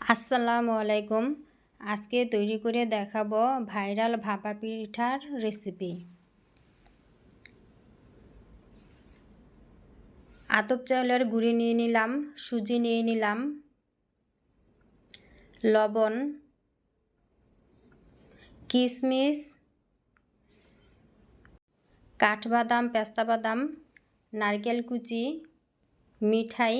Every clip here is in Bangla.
আসসালামু আলাইকুম। আজকে তৈরি করে দেখাবো ভাইরাল ভাপা পিঠার রেসিপি আতপ চাউলের গুঁড়ি নিয়ে নিলাম, সুজি নিয়ে নিলাম, লবণ কিশমিশ কাঠবাদাম পেস্তা বাদাম নারকেল কুচি, মিঠাই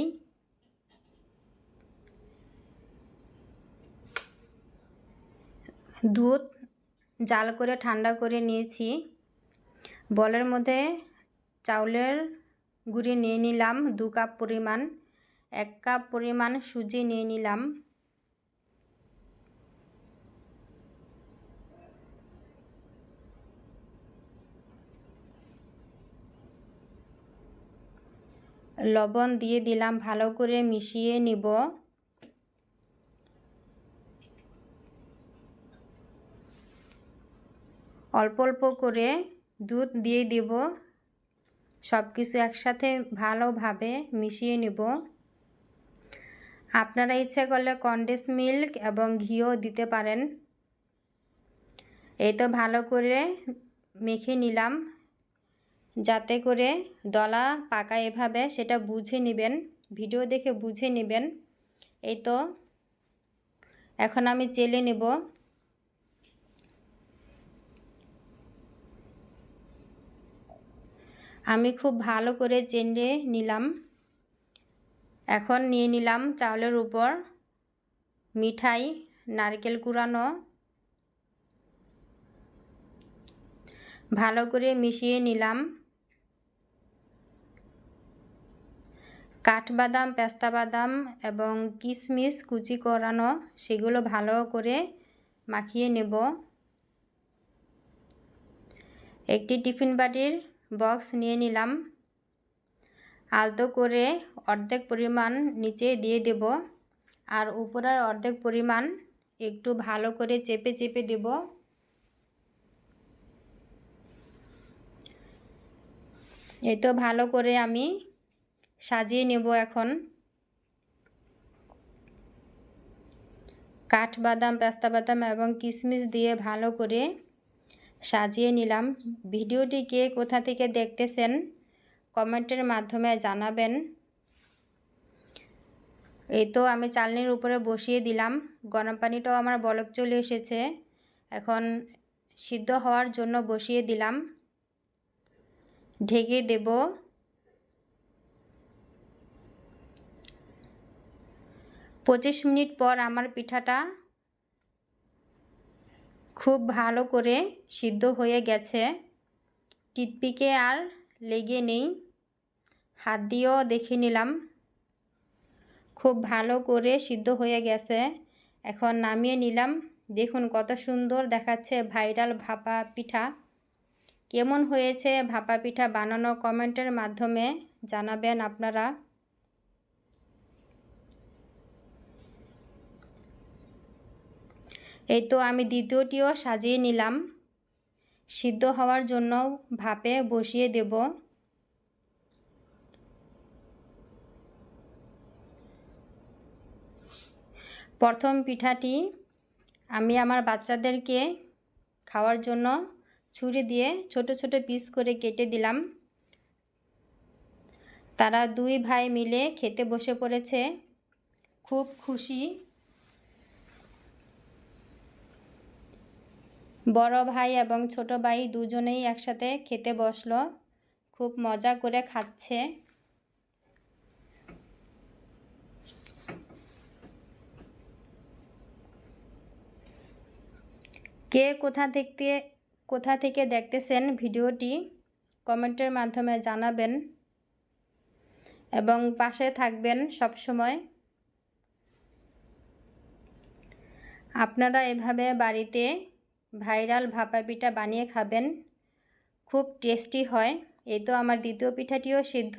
দুধ জাল করে, ঠান্ডা করে নিয়েছি। বলের মধ্যে চাউলের গুঁড়ি নিয়ে নিলাম, দু কাপ পরিমাণ। এক কাপ পরিমাণ সুজি নিয়ে নিলাম। লবণ দিয়ে দিলাম, ভালো করে মিশিয়ে নিব। অল্প অল্প করে দুধ দিয়ে দেব। সব কিছু একসাথে ভালোভাবে মিশিয়ে নেব। আপনারা ইচ্ছা করলে কন্ডেন্স মিল্ক এবং ঘিও দিতে পারেন। এই তো ভালো করে মেখে নিলাম। যাতে করে দলা পাকা এভাবে সেটা বুঝে নেবেন, ভিডিও দেখে বুঝে নেবেন। এই তো, এখন আমি চেলে নেব। আমি খুব ভালো করে চেন্ডে নিলাম। এখন নিয়ে নিলাম চাউলের উপর মিঠাই, নারকেল কুড়ানো। ভালো করে মিশিয়ে নিলাম। কাঠবাদাম পেস্তা বাদাম এবং কিশমিশ কুচি করানো, সেগুলো ভালো করে মাখিয়ে নেব। একটি টিফিন বাটির বক্স নিয়ে নিলাম। আলতো করে অর্ধেক পরিমাণ নিচে দিয়ে দেব আর উপরের অর্ধেক পরিমাণ একটু ভালো করে চেপে চেপে দেব। এই তো ভালো করে আমি সাজিয়ে নেব এখন। কাঠবাদাম পেস্তা, বাদাম এবং কিশমিশ দিয়ে ভালো করে সাজিয়ে নিলাম। ভিডিওটি কে কোথা থেকে দেখতেছেন কমেন্টের মাধ্যমে জানাবেন। এই তো আমি চালনির উপরে বসিয়ে দিলাম। গরম পানিটাও আমার বলক চলে এসেছে। এখন সিদ্ধ হওয়ার জন্য বসিয়ে দিলাম। ঢেকে দেব। পঁচিশ মিনিট পর আমার পিঠাটা খুব ভালো করে সিদ্ধ হয়ে গেছে। টিটপিকে আর লেগে নেই। হাত দিয়েও দেখে নিলাম। খুব ভালো করে সিদ্ধ হয়ে গেছে। এখন নামিয়ে নিলাম। দেখুন কত সুন্দর দেখাচ্ছে ভাইরাল ভাপা পিঠা। কেমন হয়েছে ভাপা পিঠা বানানো কমেন্টের মাধ্যমে জানাবেন আপনারা। এই তো আমি দ্বিতীয়টিও সাজিয়ে নিলাম। সিদ্ধ হওয়ার জন্য ভাপে বসিয়ে দেব। প্রথম পিঠাটি আমি আমার বাচ্চাদেরকে খাওয়ার জন্য ছুরি দিয়ে ছোট ছোট পিস করে কেটে দিলাম। তারা দুই ভাই মিলে খেতে বসে পড়েছে। খুব খুশি বড় ভাই এবং ছোট ভাই দুজনেই একসাথে খেতে বসল। খুব মজা করে খাচ্ছে। কে কোথা থেকে কোথা থেকে দেখতেছেন ভিডিওটি কমেন্টের মাধ্যমে জানাবেন এবং পাশে থাকবেন সব সময় আপনারা এভাবে বাড়িতে ভাইরাল ভাপা পিঠা বানিয়ে খাবেন। খুব টেস্টি হয়। এই তো আমার দ্বিতীয় পিঠাটিও সিদ্ধ